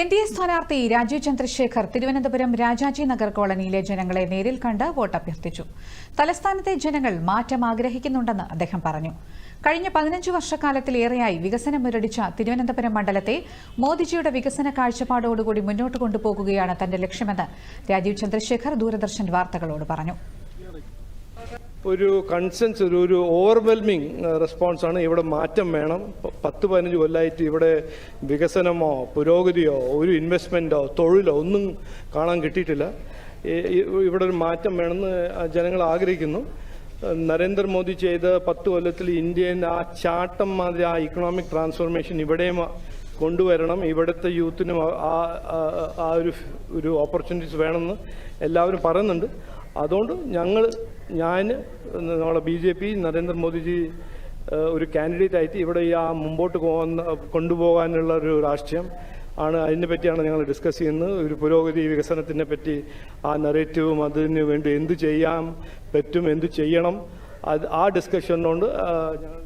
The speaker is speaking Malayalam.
എൻ ഡി എ സ്ഥാനാർത്ഥി രാജീവ് ചന്ദ്രശേഖർ തിരുവനന്തപുരം രാജാജി നഗർ കോളനിയിലെ ജനങ്ങളെ നേരിൽ കണ്ട് വോട്ട് അഭ്യർത്ഥിച്ചു തലസ്ഥാനത്തെ ജനങ്ങൾ മാറ്റം ആഗ്രഹിക്കുന്നുണ്ടെന്ന് അദ്ദേഹം പറഞ്ഞു. കഴിഞ്ഞ പതിനഞ്ച് വർഷക്കാലത്തിലേറെയായി വികസനം മുരടിച്ച തിരുവനന്തപുരം മണ്ഡലത്തെ മോദിജിയുടെ വികസന കാഴ്ചപ്പാടോടുകൂടി മുന്നോട്ട് കൊണ്ടുപോകുകയാണ് തന്റെ ലക്ഷ്യമെന്ന് രാജീവ് ചന്ദ്രശേഖർ ദൂരദർശൻ വാർത്തകളോട് പറഞ്ഞു. ഒരു കൺസെൻസ് ഒരു ഒരു ഓവർവെൽമിങ് റെസ്പോൺസാണ് ഇവിടെ മാറ്റം വേണം. പത്ത് പതിനഞ്ച് കൊല്ലമായിട്ട് ഇവിടെ വികസനമോ പുരോഗതിയോ ഒരു ഇൻവെസ്റ്റ്മെന്റോ തൊഴിലോ ഒന്നും കാണാൻ കിട്ടിയിട്ടില്ല. ഇവിടെ ഒരു മാറ്റം വേണമെന്ന് ജനങ്ങൾ ആഗ്രഹിക്കുന്നു. നരേന്ദ്രമോദി ചെയ്ത പത്ത് കൊല്ലത്തിൽ ഇന്ത്യൻ ആ ചാട്ടം മാതിരി ആ ഇക്കണോമിക് ട്രാൻസ്ഫോർമേഷൻ ഇവിടെയും കൊണ്ടുവരണം. ഇവിടുത്തെ യൂത്തിനും ആ- ആ- ഒരു ഒരു ഓപ്പർച്യൂണിറ്റീസ് വേണമെന്ന് എല്ലാവരും പറയുന്നുണ്ട്. അതുകൊണ്ട് ഞങ്ങൾ ഞാൻ നമ്മളെ ബി ജെ പി നരേന്ദ്രമോദിജി ഒരു കാൻഡിഡേറ്റ് ആയിട്ട് ഇവിടെ ഈ ആ മുമ്പോട്ട് പോകുന്ന കൊണ്ടുപോകാനുള്ള ഒരു രാഷ്ട്രീയം ആണ് അതിനെ പറ്റിയാണ് ഞങ്ങൾ ഡിസ്കസ് ചെയ്യുന്നത്. ഒരു പുരോഗതി വികസനത്തിനെ പറ്റി ആ നെറേറ്റീവും അതിനു വേണ്ടി എന്ത് ചെയ്യാം പറ്റും എന്ത് ചെയ്യണം അത് ആ ഡിസ്കഷൻ കൊണ്ട് ഞങ്ങൾ